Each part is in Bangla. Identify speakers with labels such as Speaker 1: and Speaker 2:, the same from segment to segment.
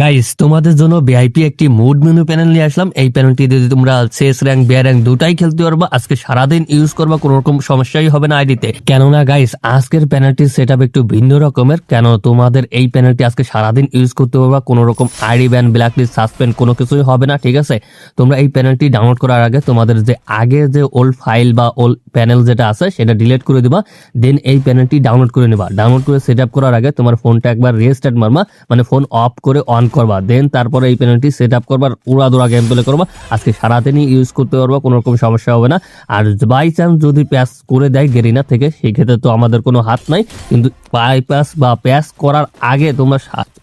Speaker 1: গাইস তোমাদের জন্য ভিআইপি একটি মুড মেনু প্যানেল নিয়ে আসলাম। এই প্যানেলটি যদি তোমরা শেষ র্যাঙ্ক বিয়ার র্যাঙ্ক দুটাই খেলতে পারবা, আজকে সারাদিন ইউজ করবা কোনো রকম সমস্যাই হবে না আইডিতে কেননা গাইস আজকের প্যানেলটির সেট একটু ভিন্ন রকমের। কেন তোমাদের এই প্যানেলটি আজকে সারাদিন ইউজ করতে পারবা কোনো রকম ID ban black list suspend কোনো কিছুই হবে না, ঠিক আছে? তোমরা এই প্যানেলটি ডাউনলোড করার আগে তোমাদের যে আগে যে ওল্ড ফাইল বা ওল্ড প্যানেল যেটা আছে, সেটা ডিলিট করে দিবা দেন এই প্যানেলটি ডাউনলোড করে নিবা। ডাউনলোড করে সেট করার আগে তোমার ফোনটা একবার রেস্টার্ট মারবা মানে ফোন অফ করে অন করবা। দেন তারপরে এই প্যানেলটি সেট আপ করবা উড়া দোড়া গেম প্লে করবা। আজকে সারাদিনই ইউজ করতে পারবা কোনো রকম সমস্যা হবে না। আর বাই চান্স যদি প্যাস করে দেয় গেরিনা থেকে সেই ক্ষেত্রে তো আমাদের কোনো হাত নাই। কিন্তু বাইপাস বা প্যাস করার আগে তোমরা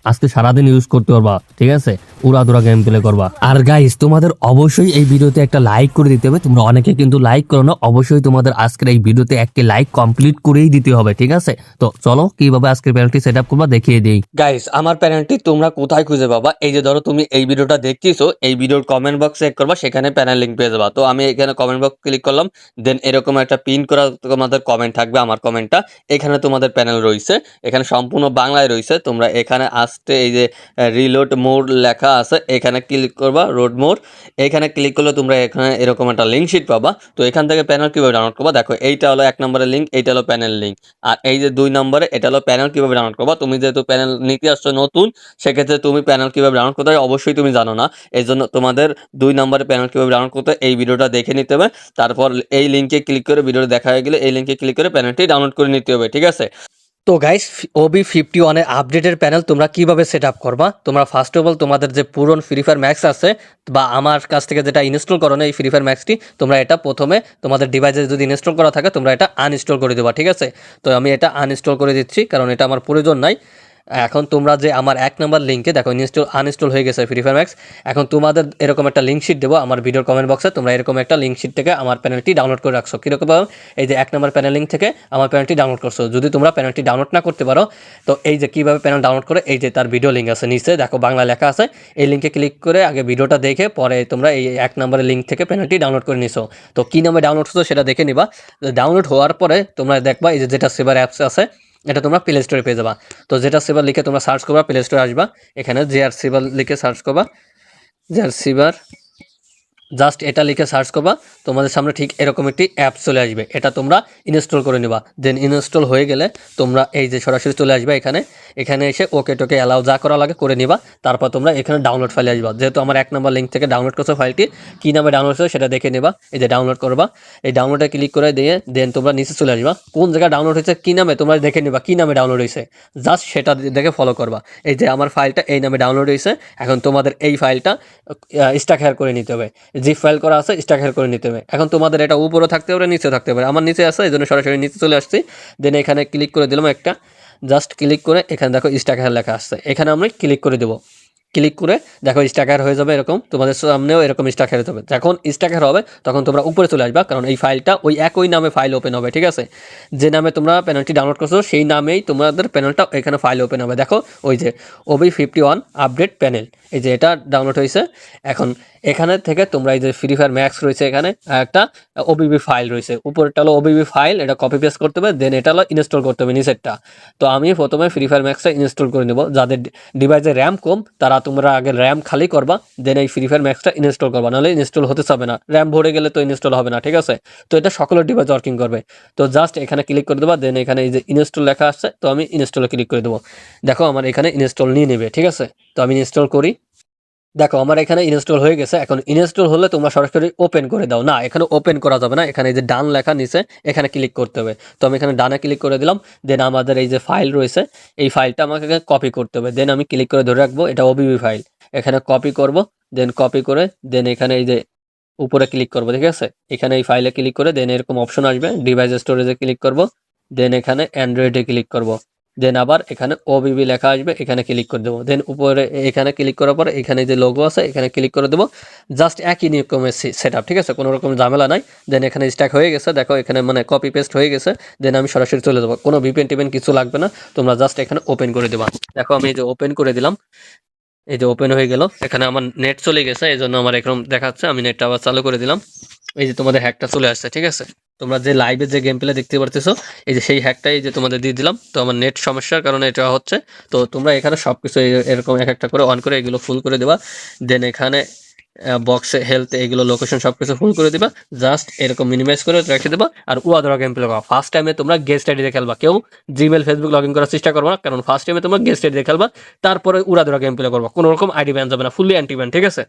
Speaker 1: আজকে সারাদিন ইউজ করতে পারবা, ঠিক আছে? উড়া দোড়া গেম প্লে করবা। আর গাইস তোমাদের অবশ্যই এই ভিডিওতে একটা লাইক করে দিতে হবে। তোমরা অনেকে কিন্তু লাইক করো না, অবশ্যই তোমাদের আজকের এই ভিডিওতে একটি লাইক কমপ্লিট করেই দিতে হবে, ঠিক আছে? তো চলো, কীভাবে আজকের প্যানেলটি সেট আপ করবা দেখিয়ে দিই।
Speaker 2: গাইস আমার প্যানেলটি তোমরা কোথায় খুঁজে পাবা। এই যে ধরো তুমি এই ভিডিওটা দেখতেছো, এই ভিডিওর কমেন্ট বক্স চেক করবা, সেখানে প্যানেল লিঙ্ক পেয়ে যাবা। তো আমি এখানে কমেন্ট বক্স ক্লিক করলাম দেন এরকম একটা পিন করা তোমাদের কমেন্ট থাকবে আমার কমেন্টটা এখানে তোমাদের প্যানেল রয়েছে, এখানে সম্পূর্ণ বাংলায় রয়েছে। তোমরা এখানে আসতে এই যে রিলোড মোড লেখা আছে, এখানে ক্লিক করবা রোড মোড এখানে ক্লিক করলে তোমরা এখানে এরকম একটা লিঙ্ক শিট পাবা। তো এখান থেকে প্যানেল কীভাবে ডাউনলোড করবা? দেখো, এইটা হলো এক নম্বরের লিঙ্ক এইটা হলো প্যানেল লিঙ্ক আর এই যে দুই নম্বরে, এটা হলো প্যানেল কীভাবে ডাউনলোড করবা? তুমি যেহেতু প্যানেল নিতে আসছো নতুন, সেক্ষেত্রে তুমি প্যানেল কীভাবে ডাউনলোড করতে হয়, অবশ্যই তুমি জানো না। এই জন্য তোমাদের দুই নম্বরে প্যানেল কীভাবে ডাউনলোড করতে এই ভিডিওটা দেখে নিতে হবে। তারপর এই লিঙ্কে ক্লিক করে ভিডিওটা দেখা হয়ে গেলে এই লিঙ্কে ক্লিক করে প্যানেলটি ডাউনলোড করে নিতে হবে, ঠিক আছে? তো গাইস ওবি ফিফটি ওয়ানের আপডেটের প্যানেল তোমরা কীভাবে সেট আপ করবা? তোমরা ফার্স্ট অফ অল তোমাদের যে পুরন ফ্রি ফায়ার ম্যাক্স আছে, বা আমার কাছ থেকে যেটা ইনস্টল করো না এই ফ্রি ফায়ার ম্যাক্সটি তোমরা এটা প্রথমে তোমাদের ডিভাইসে যদি ইনস্টল করা থাকে, তোমরা এটা আনইনস্টল করে দেবা, ঠিক আছে? তো আমি এটা আনইনস্টল করে দিচ্ছি, কারণ এটা আমার প্রয়োজন নাই। এখন তোমরা যে আমার এক নম্বর লিঙ্কে দেখো ইনস্টল আনইনস্টল হয়ে গেছে ফ্রি ফায়ার ম্যাক্স এখন তোমাদের এরকম একটা লিঙ্ক শিট দেবো আমার ভিডিওর কমেন্ট বক্সে তোমরা এরকম একটা লিঙ্ক শিট থেকে আমার প্যানেলটি ডাউনলোড করে রাখছো। কীরকম? এই যে এক নম্বর প্যানেল লিঙ্ক থেকে আমার প্যানেলটি ডাউনলোড করছ। যদি তোমরা প্যানেলটি ডাউনলোড না করতে পারো, তো এই যে কীভাবে প্যানেল ডাউনলোড করে, এই যে তার ভিডিও লিঙ্ক আছে নিচে। দেখো, বাংলা লেখা আছে। এই লিঙ্কে ক্লিক করে আগে ভিডিওটা দেখে পরে তোমরা এই এক নম্বরের লিঙ্ক থেকে প্যানেলটি ডাউনলোড করে নিছো। তো কী নামে ডাউনলোড হতো সেটা দেখে নিবা। ডাউনলোড হওয়ার পরে তোমরা দেখবা, এই যে যেটা সেবার অ্যাপস আছে এটা তোমরা প্লে স্টোরে পেয়ে যাবা। তো যেটা সেবার লিখে তোমরা সার্চ করবা প্লে স্টোরে আসবা। এখানে জেআর সিবার লিখে সার্চ করবা। জেআর সিবার জাস্ট এটা লিখে সার্চ করবা, তোমাদের সামনে ঠিক এরকম একটি অ্যাপ চলে আসবে। এটা তোমরা ইনস্টল করে নিবা। দেন ইনস্টল হয়ে গেলে তোমরা এই যে সরাসরি চলে আসবে এখানে এখানে এসে ওকে টোকে অ্যালাউ যা করা লাগে করে নিবা। তারপর তোমরা এখানে ডাউনলোড ফাইলে আসবা। যেহেতু আমার এক নম্বর লিঙ্ক থেকে ডাউনলোড করছ ফাইলটি কী নামে ডাউনলোড হচ্ছে সেটা দেখে নেবা। এই যে ডাউনলোড করবা। এই ডাউনলোডে ক্লিক করে দিয়ে দেন তোমরা নিচে চলে আসবা। কোন জায়গায় ডাউনলোড হয়েছে, কী নামে তোমরা দেখে নিবা, কী নামে ডাউনলোড হয়েছে। জাস্ট সেটা দেখে ফলো করবা। এই যে আমার ফাইলটা এই নামে ডাউনলোড হয়েছে। এখন তোমাদের এই ফাইলটা স্টাক হেয়ার করে নিতে হবে। জিপ ফাইল করা আছে হেয়ার করে নিতে হবে। এখন তোমাদের এটা উপরে থাকতে পারে নিচে থাকতে পারে আমার নিচে আছে, এই জন্য সরাসরি নিচে চলে আসছি। দেন এখানে ক্লিক করে দিলাম একটা। জাস্ট ক্লিক করে এখানে দেখো হেয়ার লেখা আসছে এখানে আমি ক্লিক করে দেবো। ক্লিক করে দেখো স্টাকার হয়ে যাবে এরকম। তোমাদের সামনেও এরকম স্টাকার হতে হবে। যখন স্টাকার হবে, তখন তোমরা উপরে চলে আসবা, কারণ এই ফাইলটা ওই একই নামে ফাইল ওপেন হবে, ঠিক আছে? যে নামে তোমরা প্যানেলটি ডাউনলোড করছ, সেই নামেই তোমাদের প্যানেলটা এখানে ফাইল ওপেন হবে। দেখো, ওই যে OB fifty one update panel এই যে এটা ডাউনলোড হয়েছে। এখন এখানে থেকে তোমরা এই যে ফ্রি ফায়ার ম্যাক্স রয়েছে এখানে একটা ওবিবি ফাইল রয়েছে। উপরেরটা হলো ওবিবি ফাইল এটা কপি পেস্ট করতে হবে দেন এটা হলো ইনস্টল করতে হবে নিচেরটা। তো আমি প্রথমে ফ্রি ফায়ার ম্যাক্সটা ইনস্টল করে নেব। যাদের ডিভাইসে র্যাম কম, তারা তোমরা আগে র্যাম খালি করবা দেন এই ফ্রি ফায়ার ম্যাক্সটা ইনস্টল করবা। নাহলে ইনস্টল হতে চাবে না। র্যাম ভরে গেলে তো ইনস্টল হবে না, ঠিক আছে? তো এটা সকলের ডিভাইস ওয়ার্কিং করবে। তো জাস্ট এখানে ক্লিক করে দেবা দেন এখানে এই যে ইনস্টল লেখা আসছে তো আমি ইনস্টলে ক্লিক করে দেবো। দেখো, আমার এখানে ইনস্টল নিয়ে নেবে, ঠিক আছে? তো আমি ইনস্টল করি। দেখো, আমার এখানে ইনস্টল হয়ে গেছে। এখন ইনস্টল হলে তোমরা সরাসরি ওপেন করে দাও। না, এখানে ওপেন করা যাবে না। এখানে যে ডান লেখা নিচে, এখানে ক্লিক করতে হবে। তো আমি এখানে ডানে ক্লিক করে দিলাম। দেন আমাদের এই যে ফাইল রয়েছে, এই ফাইলটা আমাকে কপি করতে হবে। দেন আমি ক্লিক করে ধরে রাখব, এটা ওবিবি ফাইল এখানে কপি করব দেন কপি করে দেন এখানে এই যে উপরে ক্লিক করব, ঠিক আছে? এখানে এই ফাইলে ক্লিক করে দেন এরকম অপশন আসবে। ডিভাইস স্টোরেজে ক্লিক করব দেন এখানে অ্যান্ড্রয়েডে ক্লিক করব। দেন আবার এখানে ওবিবি লেখা আসবে, এখানে ক্লিক করে দেবো। দেন উপরে এখানে ক্লিক করার পর এখানে যে লোগো আছে, এখানে ক্লিক করে দেবো। জাস্ট একই নিয়মের সেট আপ ঠিক আছে? কোনো রকম ঝামেলা নাই। দেন এখানে স্ট্যাক হয়ে গেছে। দেখো, এখানে মানে কপি পেস্ট হয়ে গেছে। দেন আমি সরাসরি চলে যাব। কোনো ভিপিএন টিপেন কিছু লাগবে না। তোমরা জাস্ট এখানে ওপেন করে দেবা। দেখো, আমি এই যে ওপেন করে দিলাম। এই যে ওপেন হয়ে গেল। এখানে আমার নেট চলে গেছে। এই জন্য আমার এরকম দেখাচ্ছে। আমি নেটটা আবার চালু করে দিলাম। এই যে তোমাদের হ্যাকটা চলে আসছে, ঠিক আছে? তোমরা যে লাইভে যে গেম প্লে দেখতে পারতেছো, এই যে সেই হ্যাকটাই যে তোমাদের দিয়ে দিলাম। তো আমার নেট সমস্যার কারণে এটা হচ্ছে। তো তোমরা এখানে সব কিছু এরকম এক একটা করে অন করে এগুলো ফুল করে দেবা। দেন এখানে বক্সে হেলথ এগুলো লোকেশন সব কিছু ফুল করে দিবা। জাস্ট এরকম মিনিমাইজ করে রেখে দেবা। আর উয়াদরা গেম প্লে ফার্স্ট টাইমে তোমরা গেস্ট আইডিতে খেলবা। কেউ জিমেল ফেসবুক লগ ইন করার চেষ্টা করবা না। কারণ ফার্স্ট টাইমে তোমরা গেস্ট আইডিতে খেলবা। তারপরে উড়াদরা গেম প্লে করবা। কোনো রকম আইডি ব্যান যাবে না। ফুললি অ্যান্টি ব্যান ঠিক আছে?